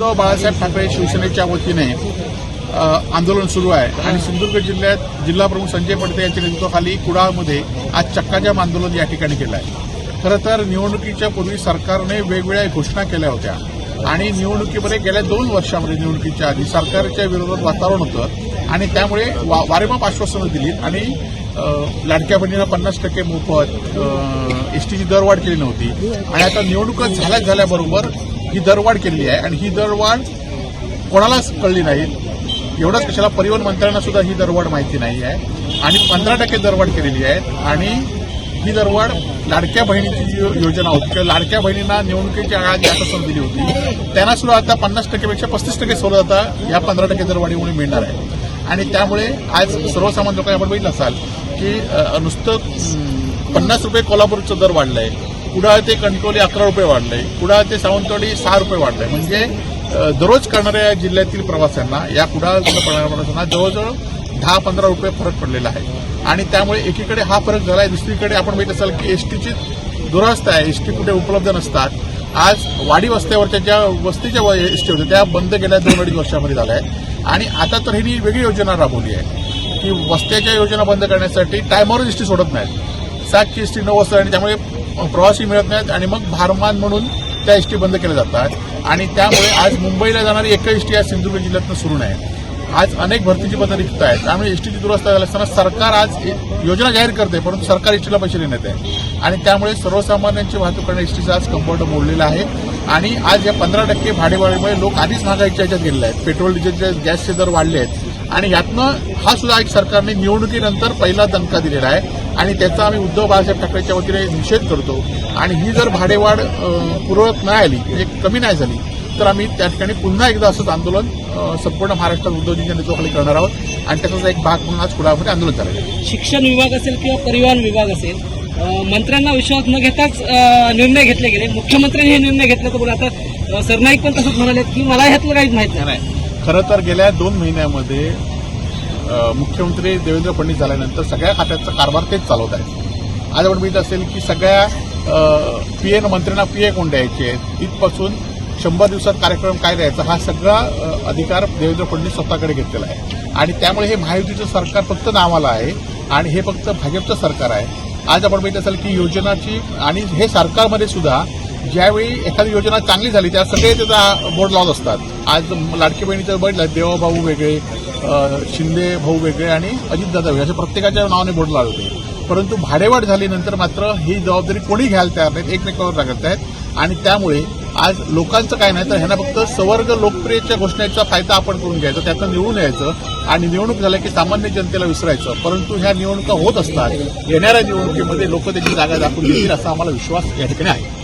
तो बाळासाहेब ठाकरे शिवसेनेच्या वतीने आंदोलन सुरू आहे. आणि सिंधुदुर्ग जिल्ह्यात जिल्हा प्रमुख संजय पडते यांच्या नेतृत्वाखाली कुडाळमध्ये आज चक्काजाम आंदोलन या ठिकाणी केलं आहे. खरं तर निवडणुकीच्या पूर्वी सरकारने वेगवेगळ्या घोषणा केल्या होत्या. आणि निवडणुकीमध्ये गेल्या दोन वर्षामध्ये निवडणुकीच्या आधी सरकारच्या विरोधात वातावरण होतं. आणि त्यामुळे वा- वारेमाप आश्वासनं दिली आणि लाडक्या बहिणीला पन्नास टक्के मोफत एसटीची दरवाढ केली नव्हती. आणि आता निवडणुका झाल्या झाल्याबरोबर ही दरवाढ केलेली आहे आणि ही दरवाढ कोणालाच कळली नाही. एवढंच कशाला परिवहन मंत्र्यांना सुद्धा ही दरवाढ माहिती नाही आहे. आणि पंधरा टक्के दरवाढ केलेली आहे. आणि ही दरवाढ लाडक्या बहिणीची जी योजना होती किंवा लाडक्या बहिणींना निवडणुकीच्या आळा जी आश्वासन दिली होती त्यांना सुद्धा आता पन्नास टक्केपेक्षा पस्तीस टक्के सवलत आता या पंधरा टक्के दरवाढीमुळे मिळणार आहे. आणि त्यामुळे आज सर्वसामान्य लोकांनी आपण बघितलं असाल की नुसतं पन्नास रुपये कोल्हापूरचं दर वाढलं आहे कुडाळ ते कणकवली अकरा रुपये वाढले. कुडाळ ते सावंतवाडी सहा रुपये वाढले. म्हणजे दररोज करणाऱ्या या जिल्ह्यातील प्रवाशांना या कुडाळ प्रवाशांना जवळजवळ दहा पंधरा रुपये फरक पडलेला आहे. आणि त्यामुळे एकीकडे हा फरक झाला आहे दुसरीकडे आपण बघित असाल की एसटीची दुरवस्था आहे. एसटी कुठे उपलब्ध नसतात. आज वाडी वस्त्यावरच्या ज्या वस्तीच्या एसटी होत्या त्या बंद गेल्या दोन अडीच वर्षामध्ये झाल्या आहेत. आणि आता तर ही वेगळी योजना राबवली आहे की वस्त्याच्या योजना बंद करण्यासाठी टायमावर एसटी सोडत नाहीत. सातची एसटी नऊ वाजता आणि त्यामुळे प्रवासी मिळत नाहीत आणि मग भारमान म्हणून त्या एसटी बंद केल्या जातात. आणि त्यामुळे आज मुंबईला जाणारी एकही एसटी आज सिंधुदुर्ग जिल्ह्यातनं सुरू नाही. आज अनेक भरतीची पदं रिक्त आहेत. त्यामुळे एसटीची दुरवस्था झाली असताना सरकार आज योजना जाहीर करते परंतु सरकार एसटीला पैसे देण्यात आहे आणि त्यामुळे सर्वसामान्यांची वाहतूक करण्या एसटीचा आज कंपाऊंड मोडलेला आहे. आणि आज या पंधरा टक्के भाडेवाढीमुळे लोक आधीच महागाईच्या ह्याच्यात गेलेले आहेत. पेट्रोल डिझेलचे गॅसचे दर वाढले आहेत. आणि यातनं हा सुद्धा एक सरकारने निवडणुकीनंतर पहिला दणका दिलेला आहे. आणि त्याचा आम्ही उद्धव बाळासाहेब ठाकरेच्या वतीने निषेध करतो. आणि ही जर भाडेवाढ पुरवत नाही आली म्हणजे कमी नाही झाली तर आम्ही त्या ठिकाणी पुन्हा एकदा असंच आंदोलन संपूर्ण महाराष्ट्रात उद्धवजींच्या नेतृत्वाखाली करणार आहोत. आणि त्याचाच एक भाग म्हणून आज कुडाळमध्ये आंदोलन झालं आहे. शिक्षण विभाग असेल किंवा परिवहन विभाग असेल मंत्र्यांना विश्वास न घेताच निर्णय घेतले गेले. मुख्यमंत्र्यांनी हे निर्णय घेतले तर बोला आता सरनाईक पण तसंच म्हणाले की मला ह्यातलं काहीच माहीत नाही. खरं तर गेल्या दोन महिन्यामध्ये मुख्यमंत्री देवेंद्र फडणवीस झाल्यानंतर सगळ्या खात्याचा कारभार तेच चालवत आहेत. आज आपण बघित असेल की सगळ्या पी एन मंत्र्यांना पी ए कोण द्यायचे आहेत. इथपासून शंभर दिवसात कार्यक्रम काय द्यायचा हा सगळा अधिकार देवेंद्र फडणवीस स्वतःकडे घेतलेला आहे. आणि त्यामुळे हे महायुतीचं सरकार फक्त नावाला आहे आणि हे फक्त भाजपचं सरकार आहे. आज आपण बघित असाल की योजनाची आणि हे सरकारमध्ये सुद्धा ज्यावेळी एखादी योजना चांगली झाली त्या सगळे त्याचा बोर्ड लावत असतात. आज लाडकी बहिणीचं बघितलं देवाभाऊ वेगळे शिंदे भाऊ वेगळे आणि अजितदादा वेगळे असे प्रत्येकाच्या नावाने बोर्ड लावले होते. परंतु भाडेवाढ झाल्यानंतर मात्र ही जबाबदारी कोणी घ्यायला तयार नाहीत एकमेकावर लागत आहेत. आणि त्यामुळे आज लोकांचं काय नाही तर ह्यांना फक्त सवर्ग लोकप्रियच्या घोषणेचा फायदा आपण करून घ्यायचा त्यातनं निवडून यायचं. आणि निवडणूक झाल्या की सामान्य जनतेला विसरायचं. परंतु ह्या निवडणुका होत असतात येणाऱ्या निवडणुकीमध्ये लोक त्याची जागा दाखवून देतील असा आम्हाला विश्वास या ठिकाणी आहे.